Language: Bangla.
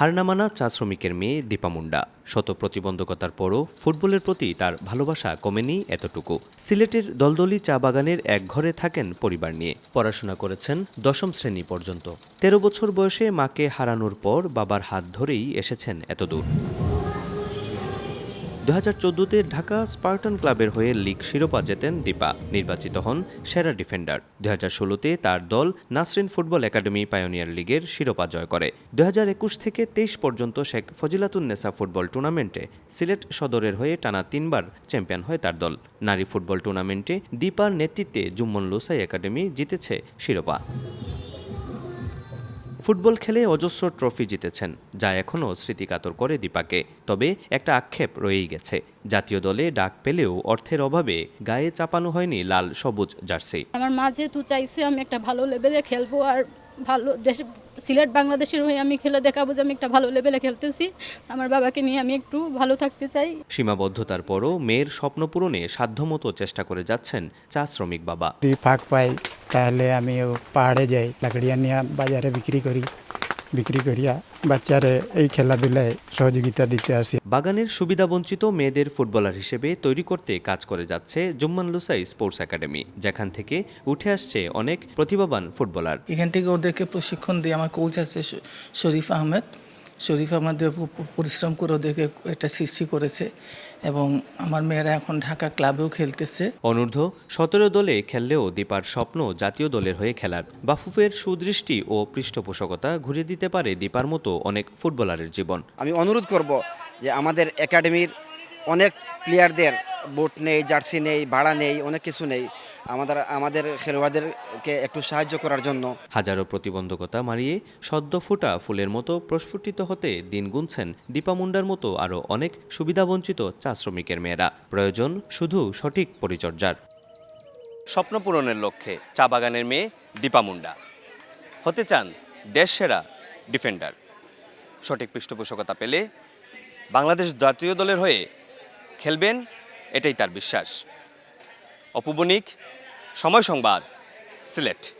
হার না মানা চা শ্রমিকের মেয়ে দীপা মুন্ডা। শত প্রতিবন্ধকতার পরও ফুটবলের প্রতি তার ভালোবাসা কমেনি এতটুকু। সিলেটের দলদলি চা বাগানের এক ঘরে থাকেন পরিবার নিয়ে। পড়াশোনা করেছেন দশম শ্রেণি পর্যন্ত। তেরো বছর বয়সে মাকে হারানোর পর বাবার হাত ধরেই এসেছেন এতদূর। দু হাজার চোদ্দোতে ঢাকা স্পার্টন ক্লাবের হয়ে লিগ শিরোপা জেতেন দীপা, নির্বাচিত হন সেরা ডিফেন্ডার। দু হাজার ষোলোতে তার দল নাসরিন ফুটবল একাডেমি পায়োনিয়ার লিগের শিরোপা জয় করে। দু হাজার একুশ থেকে তেইশ পর্যন্ত শেখ ফজিলাতুন্নেসা ফুটবল টুর্নামেন্টে সিলেট সদরের হয়ে টানা তিনবার চ্যাম্পিয়ন হয় তার দল। নারী ফুটবল টুর্নামেন্টে দীপার নেতৃত্বে জুম্মন লোসাই একাডেমি জিতেছে শিরোপা। ফুটবল খেলে অজস্র ট্রফি জিতেছেন, যা এখনও স্মৃতিকাতর করে দীপাকে। তবে একটা আক্ষেপ রয়েই গেছে। জাতীয় দলে ডাক পেলেও অর্থের অভাবে গায়ে চাপানো হয়নি লাল সবুজ জার্সি। আমার মা যেহেতু চাইছে আমি একটা ভালো লেভেলে খেলব আর ভালো দেশ সিলেট বাংলাদেশের হয়ে আমি খেলে দেখাবো যে আমি একটা ভালো লেভেলে খেলতেছি। আমার বাবাকে নিয়ে আমি একটু ভালো থাকতে চাই। সীমাবদ্ধতার পরও মেয়ের স্বপ্ন পূরণে সাধ্যমতো চেষ্টা করে যাচ্ছেন চা শ্রমিক বাবা। যদি ফাঁক পাই তাহলে আমি পাহাড়ে যাই লাকড়িয়া নিয়ে বাজারে বিক্রি করি বিক্রি করিয়া বাচ্চারে এই খেলাধুলায় সহযোগিতা দিতে আসি। বাগানের সুবিধাবঞ্চিত মেয়েদের ফুটবলার হিসেবে তৈরি করতে কাজ করে যাচ্ছে জুম্মান লুসাই স্পোর্টস একাডেমি যেখান থেকে উঠে আসছে অনেক প্রতিভাবান ফুটবলার। এখান থেকে ওদেরকে প্রশিক্ষণ দিয়ে আমার কোচ আছে শরীফ আহমেদ। শরীফ প- পরিশ্রম করে ওদেরকে একটা সৃষ্টি করেছে এবং আমার মেয়েরা এখন ঢাকা ক্লাবেও খেলতেছে। অনূর্ধ্ব সতেরো দলে খেললেও দীপার স্বপ্ন জাতীয় দলের হয়ে খেলার। বাফুফের সুদৃষ্টি ও পৃষ্ঠপোষকতা ঘুরে দিতে পারে দীপার মতো অনেক ফুটবলারের জীবন। আমি অনুরোধ করব যে আমাদের একাডেমির অনেক প্লেয়ারদের বুট নেই জার্সি নেই ভাড়া নেই অনেক কিছু নেই। আমাদের আমাদের খেলোয়াড়দেরকে একটু সাহায্য করার জন্য। হাজারো প্রতিবন্ধকতা মারিয়ে সদ্য ফোটা ফুলের মতো প্রস্ফুটিত হতে দিন গুনছেন দীপা মুন্ডার মতো আরও অনেক সুবিধাবঞ্চিত চা শ্রমিকের মেয়েরা। প্রয়োজন শুধু সঠিক পরিচর্যার। স্বপ্ন পূরণের লক্ষ্যে চা বাগানের মেয়ে দীপা মুন্ডা। হতে চান দেশ সেরা ডিফেন্ডার। সঠিক পৃষ্ঠপোষকতা পেলে বাংলাদেশ জাতীয় দলের হয়ে খেলবেন এটাই তার বিশ্বাস। অপুবনিক সময় সংবাদ সিলেট।